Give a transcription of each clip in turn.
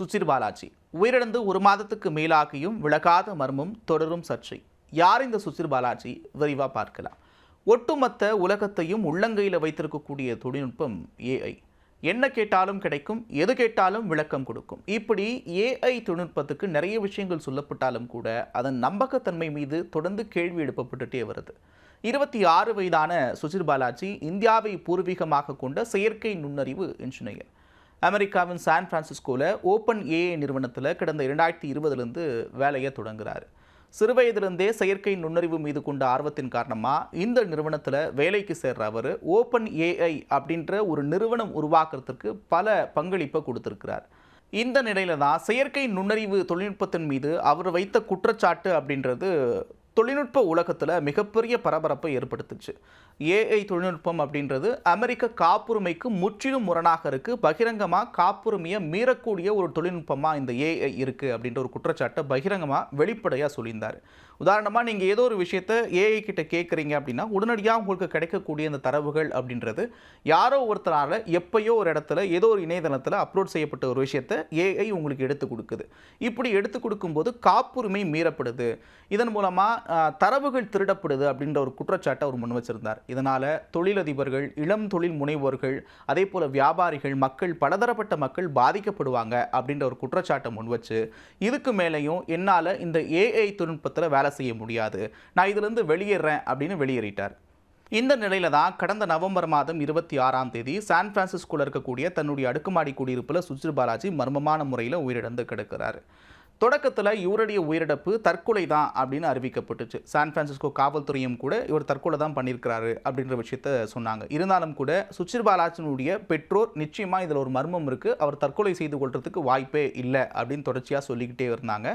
சுசிர் பாலாஜி உயிரிழந்து ஒரு மாதத்துக்கு மேலாகியும் விலகாத மர்மம் தொடரும் சர்ச்சை. யார் இந்த சுசிர் பாலாஜி விரிவாக பார்க்கலாம். ஒட்டுமொத்த உலகத்தையும் உள்ளங்கையில் வைத்திருக்கக்கூடிய தொழில்நுட்பம் ஏஐ என்ன கேட்டாலும் கிடைக்கும் எது கேட்டாலும் விளக்கம் கொடுக்கும். இப்படி ஏஐ தொழில்நுட்பத்துக்கு நிறைய விஷயங்கள் சொல்லப்பட்டாலும் கூட அதன் நம்பகத்தன்மை மீது தொடர்ந்து கேள்வி எழுப்பப்பட்டுட்டே வருது. இருபத்தி ஆறு வயதான சுசிர் பாலாஜி இந்தியாவை பூர்வீகமாக கொண்ட செயற்கை நுண்ணறிவு இன்ஜினியர். அமெரிக்காவின் சான் ஃப்ரான்சிஸ்கோவில் ஓப்பன் ஏஐ நிறுவனத்தில் கடந்த இரண்டாயிரத்தி இருபதுலேருந்து வேலையை தொடங்குறாரு. சிறுவயதிலிருந்தே செயற்கை நுண்ணறிவு மீது கொண்ட ஆர்வத்தின் காரணமாக இந்த நிறுவனத்தில் வேலைக்கு சேர்ற அவர் ஓப்பன் ஏஐ அப்படின்ற ஒரு நிறுவனம் உருவாக்குறதுக்கு பல பங்களிப்பை கொடுத்துருக்கிறார். இந்த நிலையில தான் செயற்கை நுண்ணறிவு தொழில்நுட்பத்தின் மீது அவர் வைத்த குற்றச்சாட்டு அப்படின்றது தொழில்நுட்ப உலகத்தில் மிகப்பெரிய பரபரப்பை ஏற்படுத்துச்சு. ஏஐ தொழில்நுட்பம் அப்படின்றது அமெரிக்க காப்புரிமைக்கு முற்றிலும் முரணாக இருக்குது பகிரங்கமாக காப்புரிமையை மீறக்கூடிய ஒரு தொழில்நுட்பமாக இந்த ஏஐ இருக்குது அப்படின்ற ஒரு குற்றச்சாட்டை பகிரங்கமாக வெளிப்படையாக சொல்லியிருந்தார். உதாரணமாக நீங்கள் ஏதோ ஒரு விஷயத்தை ஏஐ கிட்ட கேட்குறீங்க அப்படின்னா உடனடியாக உங்களுக்கு கிடைக்கக்கூடிய இந்த தரவுகள் அப்படின்றது யாரோ ஒருத்தரால் எப்பயோ ஒரு இடத்துல ஏதோ ஒரு இணையதளத்தில் அப்லோட் செய்யப்பட்ட ஒரு விஷயத்தை ஏஐ உங்களுக்கு எடுத்து கொடுக்குது. இப்படி எடுத்து கொடுக்கும்போது காப்புரிமை மீறப்படுது. இதன் மூலமாக தரவுகள் திருடப்படுது அப்படின்ற ஒரு குற்றச்சாட்டை அவர் முன் வச்சிருந்தார். இதனால் தொழிலதிபர்கள் இளம் தொழில் முனைவோர்கள் அதே போல் வியாபாரிகள் மக்கள் பலதரப்பட்ட மக்கள் பாதிக்கப்படுவாங்க அப்படின்ற ஒரு குற்றச்சாட்டை முன் வச்சு இதுக்கு மேலேயும் என்னால் இந்த ஏஐ தொழில்நுட்பத்தில் வேலை செய்ய முடியாது. நான் இதிலிருந்து வெளியேறேன் அப்படின்னு வெளியேறிட்டார். இந்த நிலையில தான் கடந்த நவம்பர் மாதம் இருபத்தி ஆறாம் தேதி சான் பிரான்சிஸ்கோவில் இருக்கக்கூடிய தன்னுடைய அடுக்குமாடி குடியிருப்பில் சுஜிர் பாலாஜி மர்மமான முறையில் உயிரிழந்து கிடக்கிறார். தொடக்கத்தில் இவருடைய உயிரிழப்பு தற்கொலை தான் அப்படின்னு அறிவிக்கப்பட்டுச்சு. சான் பிரான்சிஸ்கோ காவல்துறையும் கூட இவர் தற்கொலை தான் பண்ணியிருக்கிறாரு அப்படின்ற விஷயத்த சொன்னாங்க. இருந்தாலும் கூட சுச்சிர் பாலாஜனுடைய பெற்றோர் நிச்சயமாக இதில் ஒரு மர்மம் இருக்குது அவர் தற்கொலை செய்து கொள்றதுக்கு வாய்ப்பே இல்லை அப்படின்னு தொடர்ச்சியாக சொல்லிக்கிட்டே இருந்தாங்க.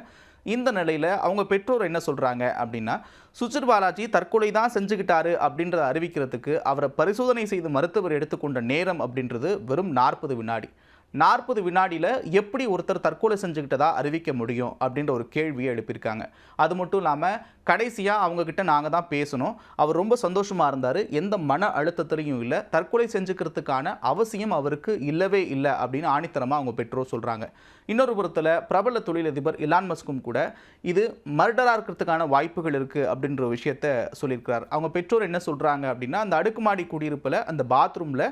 இந்த நிலையில் அவங்க பெற்றோர் என்ன சொல்கிறாங்க அப்படின்னா சுச்சிர் பாலாஜி தற்கொலை தான் செஞ்சுக்கிட்டாரு அப்படின்றத அறிவிக்கிறதுக்கு அவரை பரிசோதனை செய்து மருத்துவர் எடுத்துக்கொண்ட நேரம் அப்படின்றது வெறும் நாற்பது வினாடி. நாற்பது வினாடியில் எப்படி ஒருத்தர் தற்கொலை செஞ்சுக்கிட்டதா அறிவிக்க முடியும் அப்படின்ற ஒரு கேள்வியை எழுப்பியிருக்காங்க. அது மட்டும் இல்லாமல் கடைசியாக அவங்கக்கிட்ட நாங்கள் தான் பேசணும். அவர் ரொம்ப சந்தோஷமாக இருந்தார். எந்த மன அழுத்தத்திலையும் இல்லை. தற்கொலை செஞ்சுக்கிறதுக்கான அவசியம் அவருக்கு இல்லவே இல்லை அப்படின்னு ஆணித்தரமாக அவங்க பெற்றோர் சொல்கிறாங்க இன்னொரு புறத்தில் பிரபல தொழிலதிபர் இலான் மஸ்கும் கூட இது மர்டராக இருக்கிறதுக்கான வாய்ப்புகள் இருக்குது அப்படின்ற விஷயத்த சொல்லியிருக்கிறார். அவங்க பெற்றோர் என்ன சொல்கிறாங்க அப்படின்னா அந்த அடுக்குமாடி குடியிருப்பில் அந்த பாத்ரூமில்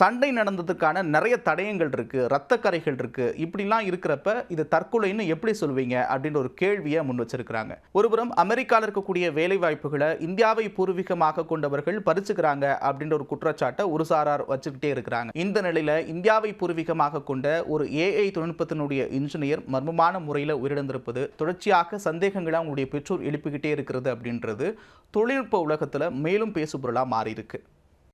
சண்டை நடந்ததுக்கான நிறைய தடயங்கள் இருக்குது ரத்தக்கரைகள் இருக்குது இப்படிலாம் இருக்கிறப்ப இது தற்கொலைன்னு எப்படி சொல்வீங்க அப்படின்ற ஒரு கேள்வியை முன் வச்சிருக்கிறாங்க. ஒருபுறம் அமெரிக்காவில் இருக்கக்கூடிய வேலைவாய்ப்புகளை இந்தியாவை பூர்வீகமாக கொண்டவர்கள் பறிச்சுக்கிறாங்க அப்படின்ற ஒரு குற்றச்சாட்டை ஒரு சாரார் வச்சுக்கிட்டே இருக்கிறாங்க. இந்த நிலையில் இந்தியாவை பூர்வீகமாக கொண்ட ஒரு ஏஐ தொழில்நுட்பத்தினுடைய இன்ஜினியர் மர்மமான முறையில் உயிரிழந்திருப்பது தொடர்ச்சியாக சந்தேகங்களை அவங்களுடைய பெற்றோர் எழுப்பிக்கிட்டே இருக்கிறது அப்படின்றது தொழில்நுட்ப உலகத்தில் மேலும் பேசுபொருளாக மாறியிருக்கு.